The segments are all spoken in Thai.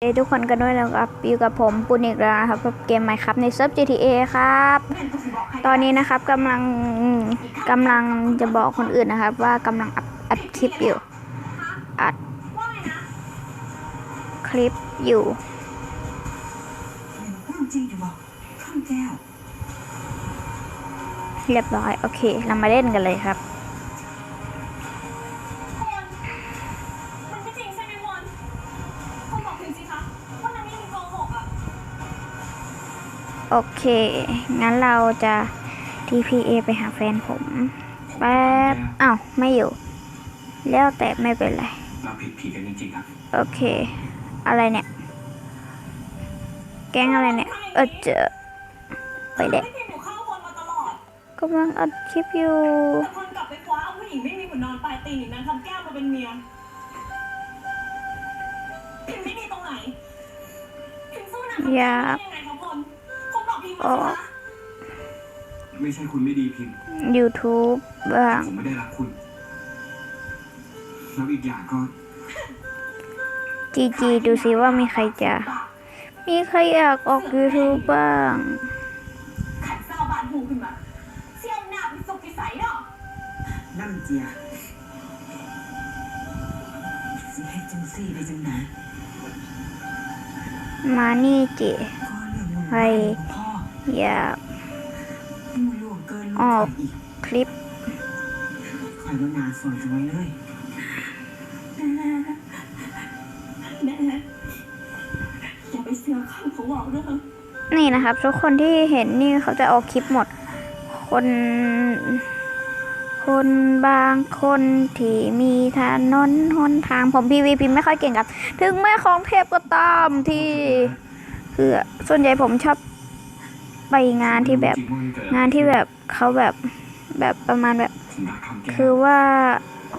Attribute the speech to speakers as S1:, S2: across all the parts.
S1: เอ้ทุกคนกันด้วยนะครับอยู่กับผมปุณอีกแล้วนะครับกับเกมใหม่ครับในเซิร์ฟ GTA ครับ ตอนนี้นะครับกำลังกำลังจะบอกคนอื่นนะครับ ว่ากำลังอัดอัดคลิปอยู่อัดคลิปอยู่เรียบร้อยโอเค เรามาเล่นกันเลยครับ
S2: อ
S1: เค งั้นเราจะ TPA ไปหาแฟนผมแป๊บอ้าวไม่อยู่ แล้วแต่ไม่เป็นไร
S3: เราผิดผีกันจริงๆครับ
S1: โอเค อะไรเนี่ย แก๊งอะไรเนี่ย เออเจอไปเด็ก
S2: ไม่พิมอยู่ข้างคนมาตลอด
S1: กำลังอัดคลิปอยู่
S2: แต่คนกลับไปคว้าเอาผู้หญิงไม่มีหุ่นนอนปลายตีนอีกนั้นทำแก้วมาเป็นเมียพิมไม่ดีตรงไหนพิมสู้นางทำ
S1: อ
S2: แก้
S1: ยาวก
S2: ได้ยังไงคะค นคนบอกพิม
S1: อ๋
S2: มา
S1: อ
S2: สิคะ
S3: ไม่ใช่คุณไม่ดีพิมพ์
S1: YouTube บ้าง
S3: ผมไม่ได้รักคุณ แล้วอีกอย่างก็
S1: จีจีดูซิว่ามีใครจะ มีใครอยากออก YouTube บ้าง
S2: ขันเศร้าบานหูขึ้นมาเสี่ยวหน้าเป็นสุกพิสัยเนาะ
S4: นั่นเจียสิให้จังซี่ได้จังไหน
S1: มานี่เจ
S4: ก็เรื่องมัน
S1: ใคร
S4: พ่อ
S1: อยาก
S4: มูล่วงเกินลูก
S1: ออก
S4: อีก
S1: คลิป
S4: คอยว่านานสวยจังไว้เลย
S2: แม่อย่าไปเสือกข้างเขาบอกเรื่อง
S1: นี่นะครับ ทุกคนที่เห็นนี่เขาจะเอาคลิปหมด คน คนบางคนที่มีถนนหนทางผม PVP ไม่ค่อยเก่งครับ ถึงแม้ของเทพก็ตามที่คือส่วนใหญ่ผมชอบ ไปงานที่แบบ
S3: จริงๆว่ามันเกิด
S1: งานที่แบบเขาแบบแบบประมาณแบบ
S3: ผมรักคำแก้ว
S1: คือว่า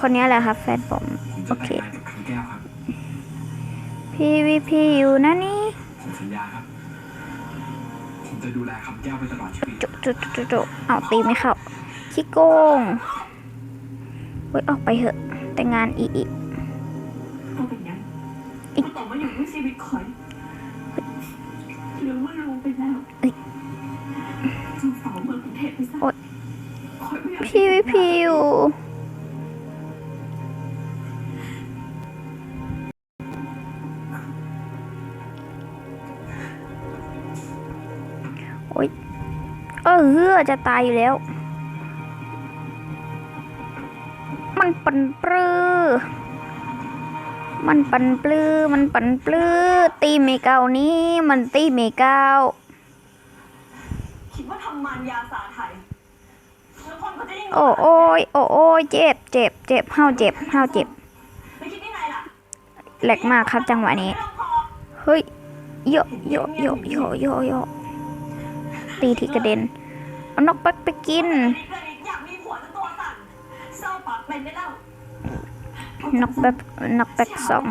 S1: คนนี้แหละครับแฟนผม
S3: ผม
S1: โอ
S3: จะ
S1: เค
S3: แต่งงานกับคำแก้วครับ
S1: PVP อยู่นะนี่
S3: ผมสัญญาครับผมจะดูแลคำแก้วไปตลอดชีวิต
S1: จุจุจุจุจุเอาตีไม่เข้าขี้โกงเว้ยออกไปเถอะ แต่งานอีอี
S2: ก็เป็นยังมันต่อมาอยู่ด้วยชีวิตคอยหรือว่ารู้ไปแล้วจงสาวเมืองกรุงเทพไปซะคอยไม่อยาก
S1: พีวีพีอยู่โอ๊ยเออจะตายอยู่แล้ว มันปันปลื้อมันปันปลื้อมันปันปลื้อตีเมเกานี้ มันตีเมเกา
S2: คิดว่าทำมารยาสาไทยแล้วคนก็จะยิ่ง
S1: โอ้โอ้ยโอ้โอ้ยเจ็บเจ็บเจ็บเฮาเจ็บเฮาเจ็บแหลกมากครับจังหวะนี้
S2: ไม่ต้องพอ
S1: เฮ้ยโยโยโยโยโยโยตีที่กระเด็น เอานกปักไปกิน
S2: นกเป็นได้แล้ว
S1: นกแบบนกแบกสอง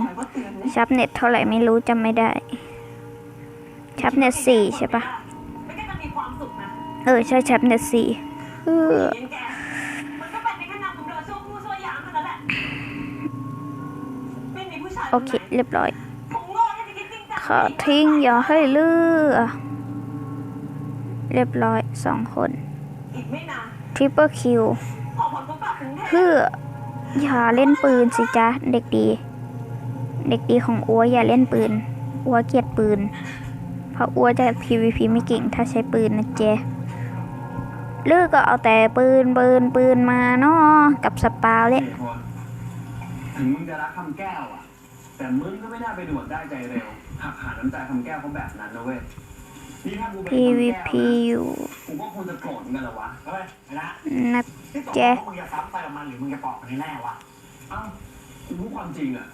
S1: ชับเน็ตเท่าไหร่ไม่รู้จำไม่ได้ ชับเน็ตสี่ใช่ปะ
S2: ไม่ก็จะมีความสุขนะ
S1: เออ ใช่ชับเน็ตสี่เออ โอเค เรียบร้อย ขอทิ้งอย่าให้เลือเรียบร้อยสองคนทริปเปอร์คิว
S2: เพื่
S1: ออย่าเล่นปืนสิจ๊ะ เด็กดี เด็กดีของอัวอย่าเล่นปืน อัวเกลียดปืน เพราะอัวจะ PVP ไม่เก่งถ้าใช้ปืนนะเจลือก็เอาแต่ปืนปืนปืนมาเนาะกับสปาเล่
S3: นถึงมึงจะรักคำแก้วอะ แต่มึงก็ไม่น่าไปด่วนได้ใจเร็วหักหาน้ำใจคำแก้วเขาแบบนั้นนะเว้ยนี่ถ้ากูเป็นคำแก้ว
S1: PVP
S3: นะ
S1: อยู่
S3: กูก็คงจะโกรธเหมือนกันเหรอวะ
S5: เฮ้ยไอ้นะ
S1: นะ
S5: ที่ตก
S1: แจ๊
S5: ลงว่ามึงจะซ้ำไปกับมันหรือมึงจะปอกกันแน่วะ
S3: เอ้ากูรู้ความจริงอะ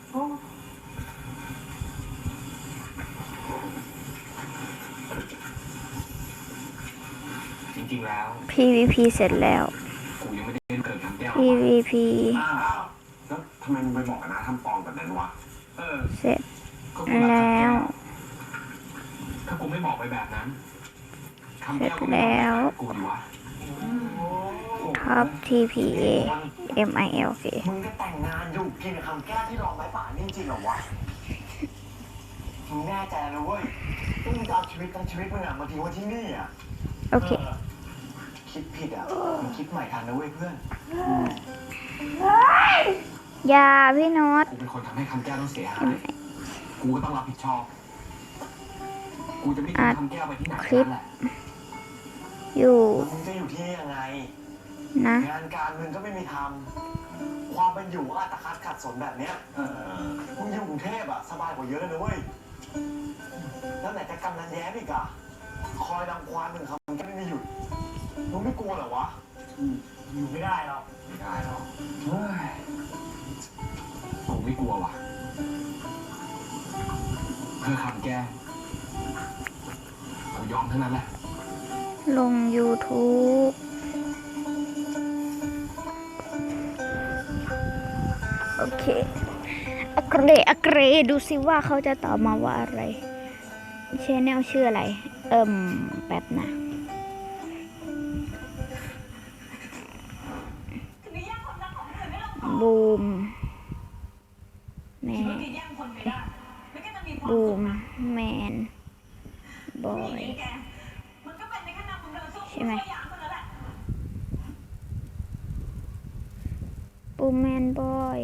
S3: จริงๆแล้ว
S1: PVP เสร็จแล้ว
S3: กูยังไม่ได้เกิดคำแก้ว
S1: PVP
S3: อ้าวแล้วทำไมมึงไปบอกกับน้าทำปองแบบนั้นวะ เออ
S1: เสร็จ
S3: ก็กูรักคำ
S1: แล้
S3: แก้
S1: ว
S3: วถ้ากูไม่บอกไปแบบนั้นคำแก้วก็
S1: เสร็
S3: ไม่
S1: จแล้ว
S3: บอกกูดีวะ
S1: ท็อป TPA MILK
S5: มึงจะแต่งงานอยู่กินกับคำแก้วที่รองไม้ป่านี่จริงเหรอวะ
S3: ม
S5: มึงแน่ใจนะเว้ยว่ามึงจะเอาชีวิตทั้งชีวิตมึงอะมาทิ้งไว้ที่นี่อะ
S1: โอเค
S5: คิดผิดอะมึงคิดใหม่ทันนะเว้ยเพื่อน
S1: อย่าพี่โน็อต
S5: กูเป็นคนทำให้คำแก้วต้องเสียหายกูก็ต้องรับผิดชอบ กูจะไม่ทิ้งคำแก้วไปที่ไหน
S1: คลิป
S5: นั่นแหละ
S1: อยู่
S5: แล้วมึงจะอยู่ที่นี่ยังไง
S1: นะ
S5: งานการมึงก็ไม่มีทำความเป็นอยู่อัตคัดขัดสนแบบเนี้ยเออมึงอยู่กรุงเทพอะสบายกว่าเยอะเลยนะเว้ยแล้วไหนจะกำนันแย้มอีกอะคอยรังควานมึงครับมึงก็ไม่มีหยุดมึงไม่กลัวเหรอวะอยู่ไม่ได้หรอก
S3: ไม่ได้หรอกเฮ้ย ผมไม่กลัวว่ะ เพื่อคำแก้วกูยอมเทั้งนั้นแหละ
S1: ลง YouTube โอเคอักเรอักเรดูสิว่าเขาจะตอบมาว่าอะไรชแนลชื่ออะไร เอิ่มแป๊บนะ
S2: ถึงได้ แย่งความรักของคนอื่นไม่ลงตัว
S1: บูมแม
S2: คิดว่านแกแย่งคนไม่ได้แล้วแกจะมีความ
S1: บู
S2: สุข
S1: ม
S2: อะ
S1: แมนบอ
S2: ผู้หญิง
S1: ย
S2: อย่างแกมันก็เป็นในขณะมึงเดินสู้
S1: ใช่ไหม
S2: ตัวอย่างคนนั้นแหละ
S1: บูมแมนบอย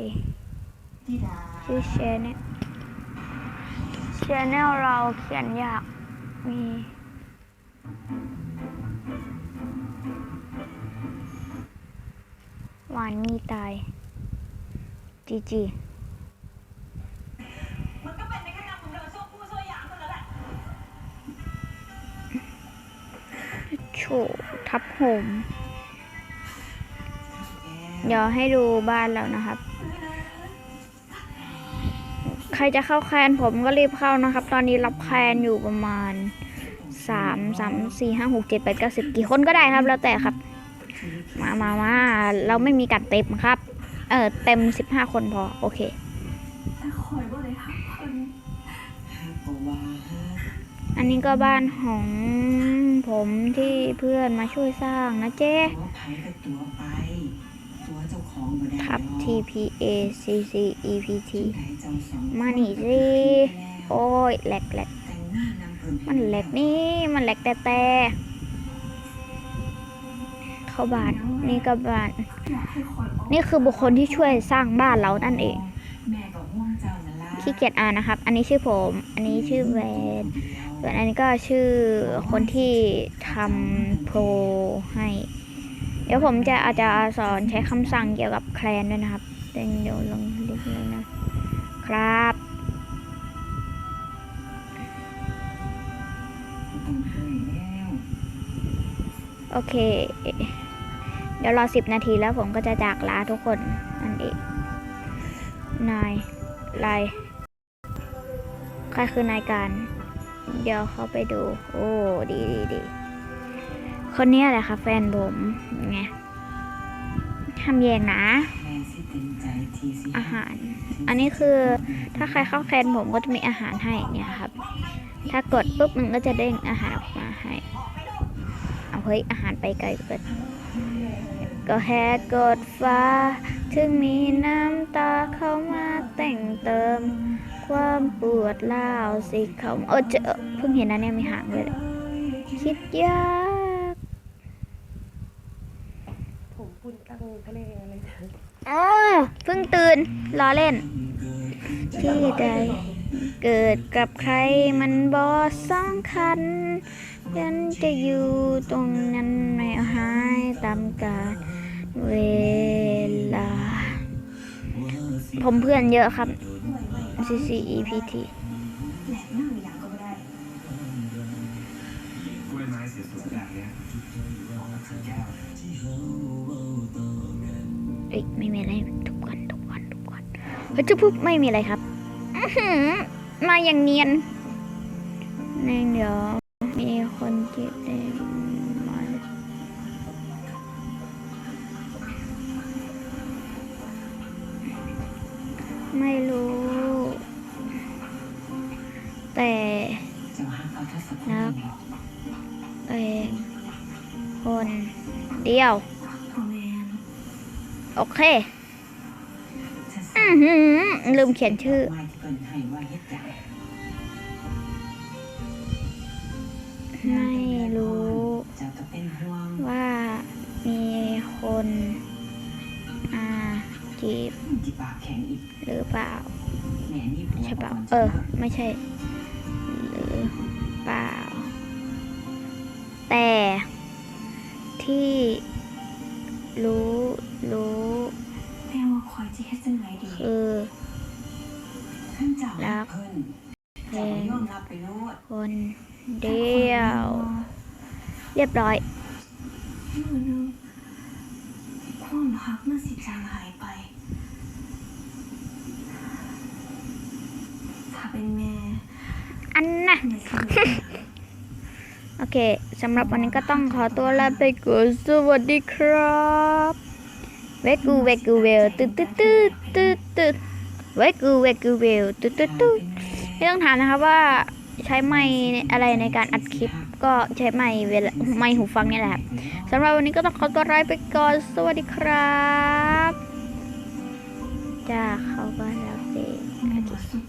S4: ที่ดา
S1: ชื่อชแนลชแนลเราเขียนยากมีหวานมีตายจีจี ทับผมเดี๋ยวให้ดูบ้านแล้วนะครับ ใครจะเข้าแคนผมก็รีบเข้านะครับ ตอนนี้รับแคนอยู่ประมาณสามสามสี่ห้าหกเจ็ดแปดเก้าสิบกี่คนก็ได้ครับ แล้วแต่ครับ มามามาเราไม่มีกัดเต็มครับ เออเต็มสิบห้าคนพอ โอเค
S2: อัน
S1: นี้ก็บ้านของผมที่เพื่อนมาช่วยสร้างนะเจ๊
S4: ตัวไผ่กับตัวไปตัวเจ้าของบ่ได้
S1: ทับ
S4: หรอก
S1: T P A C C E P T
S4: ที่ไหนเจ้าสอง
S1: มานี่สิโอ้ยแหลกแหลก
S4: แต่งหน้านำเพิ่น
S1: มันแหลกนี่ มันแหลกแต่แต่เข้าบ้านนี่ก็บ้าน
S2: อยากให้คอยออก
S1: นี่คือบุคคลที่ช่วยสร้างบ้านเรานั่นเอง
S4: แม่ก็ห่วงเจ้านั่นล่ะ
S1: ขี้เกียจอ่านนะครับ อันนี้ชื่อผม อันนี้ชื่อแวน ส่วนอันนี้ก็ชื่อคนที่ทำโปรให้ เดี๋ยวผมจะอาจจะสอนใช้คำสั่งเกี่ยวกับแคลนด้วยนะครับเดี๋ยวลงลิงก์เลยนะครับ โอเค เดี๋ยวรอสิบนาทีแล้วผมก็จะจากลาทุกคนนั่นเองนายลายใครคือนายการ เดี๋ยวเขาไปดู โอ้ดีดีดีคนนี้แหละค่ะแฟนผมไงทำแยงนะ อาหาร อันนี้คือถ้าใครเข้าแฟนผมก็จะมีอาหารให้เนี่ยครับ ถ้ากดปุ๊บมันก็จะเด้งอาหารออกมาให้ เอาเฮ้ยอาหารไปไกลเกินก็แค่กดฟ้า ถึงมีน้ำตาเข้ามาแต่งเติม ความปวดร้าวสิเขาเออเจอเพิ่งเห็นนะเนี่ยมีหางเลยคิดยาก
S6: ผมพูดตั้งทะเลอะไร
S1: อ๋อเพิ่งตื่นล้อเล่น ที่ใดเกิดกับใครมันบอสำคัญฉันจะอยู่ตรงนั้นไม่หายตามกาลเวลา ผมเพื่อนเยอะครับ C C E P T
S4: แหลกหน้าอย่างก็ไม่ได้
S3: กล้วยไม้สวยๆแบบเนี้ยเหมาคำแก้ว
S1: เอ้ยไม่มีอะไรทุกคนทุกคนทุกคนเฮ้ยจุ๊บปุ๊บไม่มีอะไรครับมาอย่างเนียนนี่เดี๋ยวมีคนจีบเต็มมาไม่รู้ แต่
S4: นั
S1: ก
S4: เอ
S1: งคนเดียว โอเค อืมลืมเขียนชื่อ
S4: ไม่รู้ ว่ามีคนอาจีบ
S1: หรือเปล่าใช่เปล่า เออ ไม่ใช่ แต่ที่รู้รู้
S2: แม่ว่าคอยจะเฮ็ดจังไงดี
S1: คือ
S4: ขึ้นเจ้า
S1: รัก
S4: เพิ่น
S1: เพล
S4: เจ้าก็
S1: ง
S4: ยอมรับไปโลด
S1: คนเดียว เรียบร้อย
S2: มือนึงความรักมันสิจางหายไปถ้าเป็นแม่
S1: อันน่ะ
S2: แม่สิเลือก
S1: โอเคสำหรับวันนี้ก็ต้องขอตัวลาไปก่อนสวัสดีครับเวกูเวกูเวลตึ๊ดตึ๊ดตึ๊ดตึ๊ดตึ๊ดเวกูเวกูเวลตึ๊ดตึ๊ดตึ๊ดไม่ต้องถามนะครับว่าใช้ไม้อะไรในการอัดคลิป ก็ใช้ไม้เวลาไม้หูฟังนี่แหละครับสำหรับวันนี้ก็ต้องขอตัวลาไปก่อนสวัสดีครับจ้าเขาก็แล้วเอง
S2: แม่บทสุดท้าย